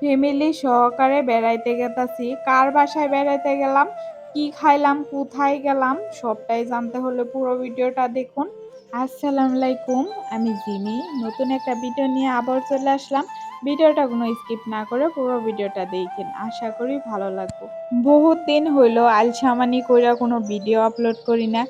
Family সহকারে বেড়াইতে গেতাছি। কার বাসায় বেড়াইতে গেলাম? কি খাইলাম? কোথায় গেলাম? সবটাই জানতে হলে পুরো ভিডিওটা দেখুন। আসসালামু আলাইকুম, আমি জিমি। নতুন একটা ভিডিও নিয়ে আবার চলে আসলাম। ভিডিওটা কোনো স্কিপ না করে পুরো ভিডিওটা দেখেন। আশা করি ভালো লাগবে। বহুত দিন হইল আলসামানি কইরা কোনো ভিডিও আপলোড করি না।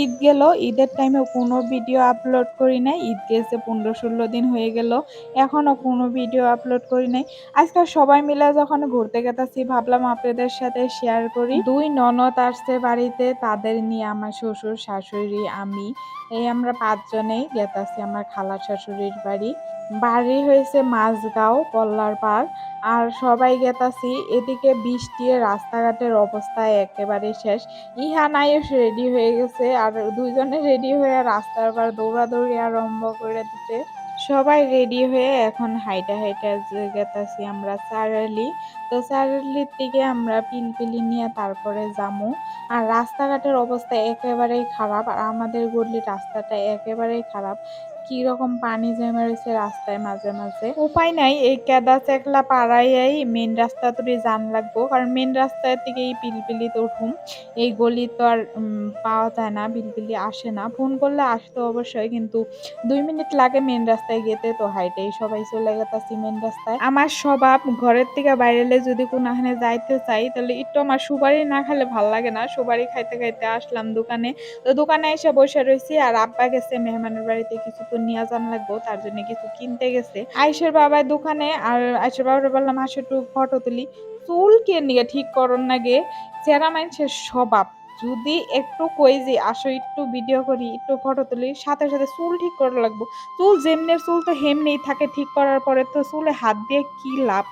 ঈদ গেল, ঈদের টাইমে কোনো ভিডিও আপলোড করি না ঈদ গেছে, পনেরো ষোলো দিন হয়ে গেল এখনও কোনো ভিডিও আপলোড করি নাই। আজকাল সবাই মিলে যখন ঘুরতে গেতাছি, ভাবলাম আপনাদের সাথে শেয়ার করি। দুই ননদ আসছে বাড়িতে, তাদের নিয়ে আমার শ্বশুর, শাশুড়ি, আমি, এই আমরা পাঁচজনেই গেতাছি আমার খালা শাশুড়ির বাড়ি। বাড়ি হয়েছে মাঝগাঁও, পল্লার পার আর সবাই গেতাছি, এদিকে বৃষ্টি রাস্তাঘাটের অবস্থা একেবারে শেষ। ইহা নাইস রেডি হয়ে গেছে আর দুইজনে রেডি হয়ে রাস্তার পার দৌড়াদৌড়ি আরম্ভ করে দিতে সবাই রেডি হয়ে এখন হাইটা হাইটা গেতাছি আমরা চারালি তো চারালির থেকে আমরা পিলপিলি নিয়ে তারপরে যামু। আর রাস্তাঘাটের অবস্থা একেবারেই খারাপ আর আমাদের গলির রাস্তাটা একেবারেই খারাপ। কি রকম পানি জমে রয়েছে রাস্তায় মাঝে মাঝে? উপায় নাই, এই কেদা চেকলা পাড়াইয়াই মেন রাস্তা তুই জান লাগবো, কারণ মেন রাস্তার থেকে এই পিলপিলিতে উঠুম, এই গলি তো আর পাওয়া যায় না, পিলপিলি আসে না। ফোন করলে আসতো অবশ্যই, কিন্তু দুই মিনিট লাগে মেন রাস্তায় গেতে তো হাইটেই সবাই চলে গেতাছি মেন রাস্তায়। আমার স্বভাব, ঘরের থেকে বাইরেলে যদি কোনো এখানে যাইতে চাই, তাহলে একটু আমার সুপারি না খেলে ভালো লাগে না। সুপারি খাইতে খাইতে আসলাম দোকানে, তো দোকানে এসে বসে রয়েছি, আর আব্বা গেছে মেহমানের বাড়িতে কিছু তো নিয়ে যান লাগবো, তার জন্য কিছু কিনতে গেছে। আইসের বাবার দোকানে, আর আইসের বাবার বললাম আসে একটু ফটো তুলি। চুল কে নিয়ে ঠিক করন না গে? চেহারা মানুষের স্বভাব। যদি একটু কই যে আসো একটু ভিডিও করি, একটু ফটো তুলি। সাথে সাথে চুল ঠিক করা লাগবো। চুল যেমনি চুল তো হেমনেই থাকে, ঠিক করার পরে তো চুলে হাত দিয়ে কি লাভ?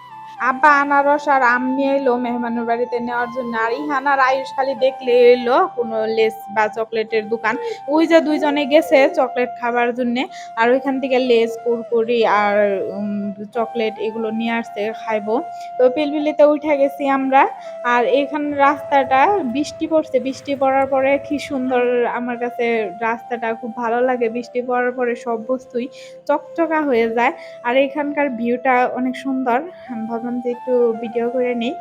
আব্বা আনারস আর আম নিয়ে এলো মেহমানের বাড়িতে। নেওয়ার জন্য আর ইহান আর আয়ুষ খালি দেখলে এলো কোনো লেস বা চকলেটের দোকান। ওই যে দুইজনে গেছে চকলেট খাবার জন্য। আর ওইখান থেকে লেস, কুরকুরি আর চকলেট এগুলো নিয়ে আসছে খাইবো। তো পিলপিলিতে উঠে গেছি আমরা। আর এখানে রাস্তাটা বৃষ্টি পড়ছে। বৃষ্টি পড়ার পরে কি সুন্দর আমার কাছে রাস্তাটা খুব ভালো লাগে। বৃষ্টি পড়ার পরে সব বস্তুই চকচকা হয়ে যায়। আর এখানকার ভিউটা অনেক সুন্দর। ভাবলাম যে একটু ভিডিও করে নিই,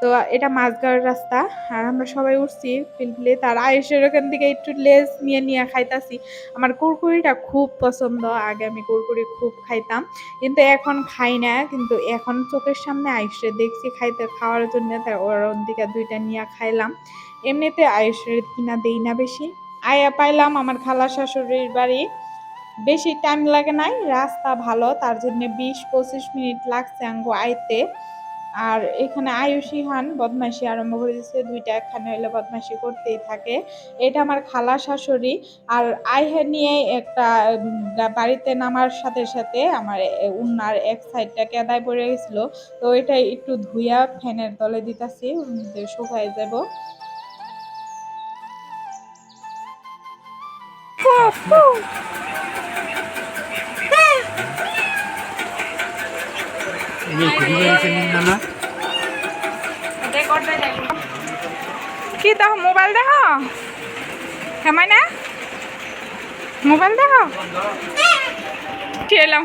তো এটা মাঝগাঁওয়ের রাস্তা। আর আমরা সবাই উঠছি পিলপিলে তার আয়ুষের ওখান থেকে একটু লেস নিয়ে নিয়ে খাইতাছি। আমার কুরকুরিটা খুব পছন্দ। আগে আমি কুরকুরি খুব খাইতাম। কিন্তু এখন খাই না। কিন্তু এখন চোখের সামনে আয়ুষের দেখছি খাইতে, খাওয়ার জন্য। তাই ওর দিকে দুইটা নিয়ে খাইলাম। এমনিতে আয়ুষের কিনা দেই না বেশি। আয়া পাইলাম আমার খালা শাশুড়ির বাড়ি। বেশি টাইম লাগে নাই, রাস্তা ভালো, তার জন্য বিশ পঁচিশ মিনিট লাগছে আঙ্গো আইতে। আর এখানে আয়ুষী হান বদমাইশি আরম্ভ করে দিচ্ছে দুইটা একখানে হইলে বদমাইশি করতেই থাকে। এটা আমার খালা শাশুড়ি, আর আইহে নিয়ে একটা বাড়িতে নামার সাথে সাথে আমার উন্নার এক সাইডটা কেদায় পড়ে গেছিল। তো এটা একটু ধুইয়া ফ্যানের তলে দিতেছি শুকাই যাব। কি দেখ মোবাইল দেখ হেমাই না মোবাইল দেখ খেলাম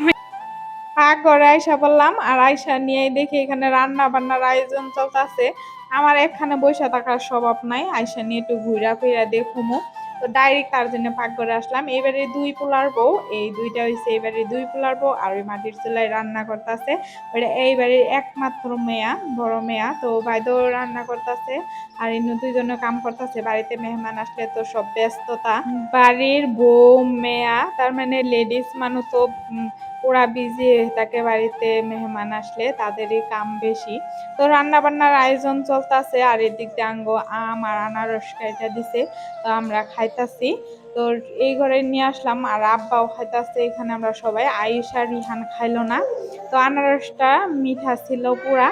পাক ঘরে আইসা বললাম আর আইসা নিয়ে দেখি এখানে রান্না বান্নার আয়োজন চলতেছে। আমার এখানে বসে থাকার স্বভাব নাই আইসা নিয়ে একটু ঘুরা ফিরা দেখুমো তো ডাইরেক্ট তার জন্য পাক করে আসলাম। এবারে দুই পোলার বউ এই দুইটা হয়েছে এবারে দুই পোলার বউ আর ওই মাটির চুলায় রান্না করতেছে। ওইটা এইবারে একমাত্র মেয়া বড় মেয়া তো বাইদেও রান্না করতেছে আর ইনু দুইজনে কাম করতেছে। বাড়িতে মেহমান আসলে তো সব ব্যস্ততা। বাড়ির বউ মেয়া তার মানে লেডিস মানুষ তো পুরা বিজি থাকে বাড়িতে মেহমান আসলে তাদেরই কাম বেশি। তো রান্না বান্নার আয়োজন চলতেছে, আর এদিক দিয়ে আঙ্গ আম আর আনারস খাইটা দিছে, তো আমরা খাইতাছি। তো এই ঘরে নিয়ে আসলাম, আর আব্বাও খাইতাছে, এখানে আমরা সবাই। আয়ুষ আর রিহান খাইলো না। তো আনারসটা মিঠা ছিল পুরা।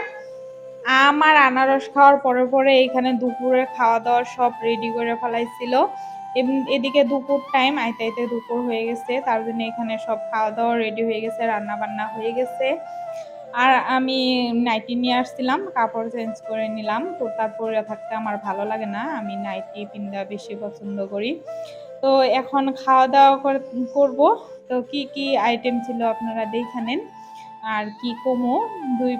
আমার আনারস খাওয়ার পরে পরে এখানে দুপুরে খাওয়া দাওয়া সব রেডি করে ফেলাইছিল। এদিকে দুপুর টাইম আইতে আইতে দুপুর হয়ে গেছে। তার জন্য এখানে সব খাওয়া দাওয়া রেডি হয়ে গেছে রান্না বান্না হয়ে গেছে। আর আমি নাইটি নিয়ে আসছিলাম, কাপড় চেঞ্জ করে নিলাম। কুর্তা পরে থাকতে আমার ভালো লাগে না, আমি নাইটি পিন্দা বেশি পছন্দ করি। তো এখন খাওয়া দাওয়া করব। তো কি কি আইটেম ছিল আপনারা দেখে নেন। আর কি কমো দুই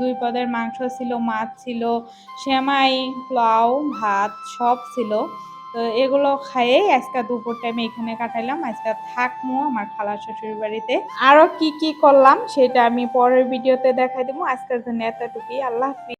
দুই পদের মাংস ছিল, মাছ ছিল, সেমাই, পোলাও, ভাত, সব ছিল। তো এগুলো খাইয়ে আজকে দুপুর টাইমে এখানে কাটাইলাম। আজকে থাকব আমার খালা শ্বশুর বাড়িতে। আরও কি কি করলাম সেটা আমি পরের ভিডিওতে দেখাই দেবো আজকের জন্য এতটুকুই। আল্লাহ হাফিজ।